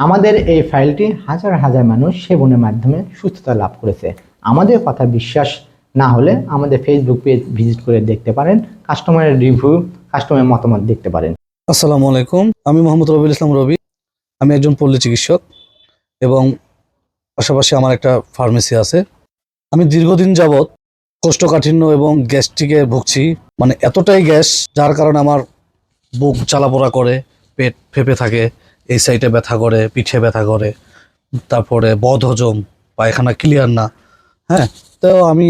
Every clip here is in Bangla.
আমাদের এই ফাইলটি হাজার হাজার মানুষ সেবনের মাধ্যমে সুস্থতা লাভ করেছে। আমাদের কথা বিশ্বাস না হলে আমাদের ফেসবুক পেজ ভিজিট করে দেখতে পারেন কাস্টমারের রিভিউ কাস্টমারের মতামত দেখতে পারেন। আসসালামু আলাইকুম, আমি মোহাম্মদ রবিউল ইসলাম রবি। আমি একজন পল্লী চিকিৎসক এবং পাশাপাশি আমার একটা ফার্মেসি আছে। আমি দীর্ঘদিন যাবৎ কোষ্ঠকাঠিন্য এবং গ্যাস্ট্রিকে ভুগছি। মানে এতটাই গ্যাস, যার কারণে আমার বুক জ্বালাপোড়া করে, পেট ফেপে থাকে। এই সাইডে ব্যথা করে, পিঠে ব্যথা করে, তারপরে বদ হজম পায়খানা ক্লিয়ার না। হ্যাঁ তো আমি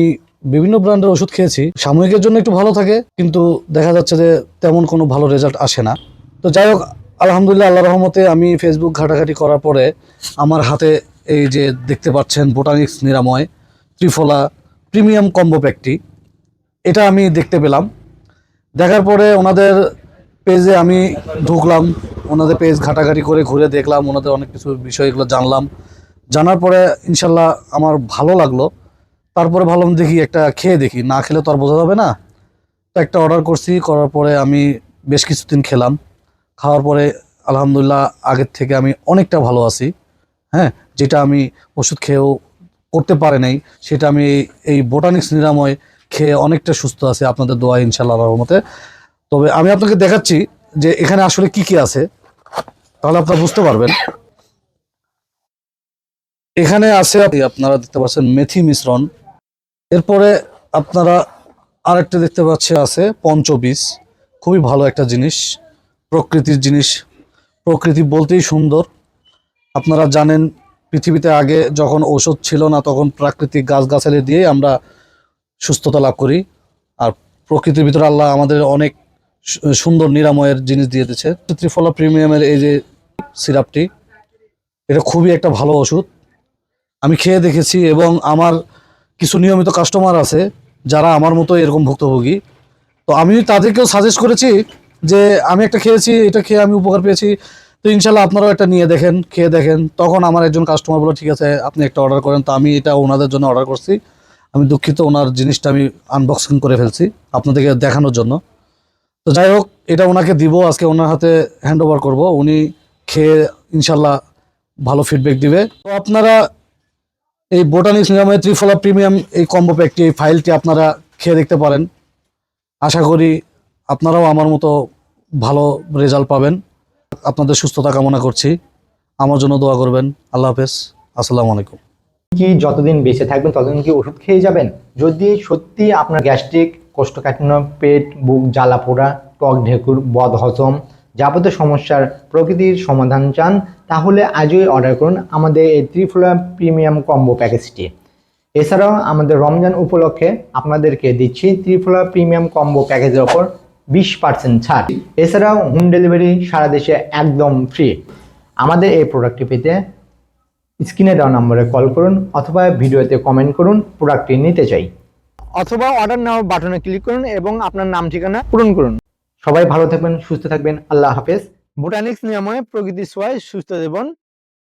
বিভিন্ন ব্র্যান্ডের ওষুধ খেয়েছি। সাময়িকের জন্য একটু ভালো থাকে, কিন্তু দেখা যাচ্ছে যে তেমন কোনো ভালো রেজাল্ট আসে না। তো যাই হোক, আলহামদুলিল্লাহ আল্লাহ রহমতে আমি ফেসবুক ঘাটাঘাটি করার পরে আমার হাতে এই যে দেখতে পাচ্ছেন বোটানিক্স নিরাময় ত্রিফলা প্রিমিয়াম কম্বো প্যাকটি এটা আমি দেখতে পেলাম। দেখার পরে ওনাদের পেজে আমি ঢুকলাম। ওনাদের পেজ ঘাটাঘাটি করে ঘুরে দেখলাম, ওনাদের অনেক কিছু বিষয়গুলো জানলাম। জানার পরে ইনশাল্লাহ আমার ভালো লাগল। তারপরে ভাবলাম দেখি একটা খেয়ে দেখি। না খেলে তো আর বোঝা যাবে না। তো একটা অর্ডার করছি, করার পরে আমি বেশ কিছুদিন খেলাম। খাওয়ার পরে আলহামদুলিল্লাহ আগের থেকে আমি অনেকটা ভালো আছি। হ্যাঁ যেটা আমি ওষুধ খেয়েও করতে পারে নাই, সেটা আমি এই বোটানিক্স নিরাময় খেয়ে অনেকটা সুস্থ আছি। আপনাদের দোয়া ইনশাল্লাহ রহমতে। তবে আমি আপনাকে দেখাচ্ছি যে এখানে আসলে কি কি আছে। তাহলে আপনারা বুঝতে পারবেন। এখানে আছে আপনারা দেখতে পাচ্ছেন মেথি মিশ্রণ। এরপরে আপনারা আরেকটা দেখতে পাচ্ছে আছে পঞ্চবীজ। খুবই ভালো একটা জিনিস, প্রকৃতির জিনিস। প্রকৃতি বলতেই সুন্দর। আপনারা জানেন, পৃথিবীতে আগে যখন ঔষধ ছিল না, তখন প্রাকৃতিক গাছগাছালি দিয়ে আমরা সুস্থতা লাভ করি। আর প্রকৃতির ভিতরে আল্লাহ আমাদের অনেক সুন্দর নিরাময়ের জিনিস দিয়ে দিয়েছে। ত্রিফলা প্রিমিয়ামের এই যে সিরাপটি। এটা খুবই একটা ভালো ওষুধ। আমি খেয়ে দেখেছি এবং আমার কিছু নিয়মিত কাস্টমার আছে যারা আমার মতো এরকম ভুক্তভোগী। তো আমি তাদেরকেও সাজেস্ট করেছি যে আমি একটা খেয়েছি, এটা খেয়ে আমি উপকার পেয়েছি। তো ইনশাল্লাহ আপনারাও একটা নিয়ে দেখেন, খেয়ে দেখেন। তখন আমার একজন কাস্টমার বলে ঠিক আছে, আপনি একটা অর্ডার করেন। তো আমি এটা ওনাদের জন্য অর্ডার করছি। আমি দুঃখিত, ওনার জিনিসটা আমি আনবক্সিং করে ফেলছি আপনাদেরকে দেখানোর জন্য। তো যাই হোক, এটা ওনাকে দিব, আজকে ওনার হাতে হ্যান্ড ওভার করব। উনি ইনশাল্লাহ ভালো ফিডব্যাক দিবে। তো আপনারা এই বোটানিক্স নিরাময় ত্রিফলা প্রিমিয়াম এই কম্বো প্যাকটি এই ফাইলটি আপনারা খেয়ে দেখতে পারেন। আশা করি আপনারাও আমার মতো ভালো রেজাল্ট পাবেন। আপনাদের সুস্থতা কামনা করছি। আমার জন্য দোয়া করবেন। আল্লাহ হাফেজ। আসসালামু আলাইকুম। কি যতদিন বেঁচে থাকবেন, ততদিন কি ওষুধ খেয়ে যাবেন? যদি সত্যি আপনার গ্যাস্ট্রিক কোষ্ঠকাঠিন্য, পেট, বুক, জ্বালা পোড়া টক ঢেকুর, বদ, হজম যাবতীয় সমস্যার প্রকৃতির সমাধান চান, তাহলে আজই অর্ডার করুন আমাদের এই ত্রিফলা প্রিমিয়াম কম্বো প্যাকেজটি এছাড়াও আমাদের রমজান উপলক্ষে আপনাদেরকে দিচ্ছি ত্রিফলা প্রিমিয়াম কম্বো প্যাকেজের ওপর বিশ পার্সেন্ট ছাড়। এছাড়াও হোম ডেলিভারি সারা দেশে একদম ফ্রি আমাদের এই প্রোডাক্টটি পেতে স্ক্রিনে দেওয়া নম্বরে কল করুন অথবা ভিডিওতে কমেন্ট করুন প্রোডাক্টটি নিতে চাই। অথবা অর্ডার নেওয়ার বাটনে ক্লিক করুন এবং আপনার নাম ঠিকানা পূরণ করুন। সবাই ভালো থাকবেন সুস্থ থাকবেন। আল্লাহ হাফেজ। বোটানিক্স নিয়মে প্রকৃতি সোয়ায় সুস্থ জীবন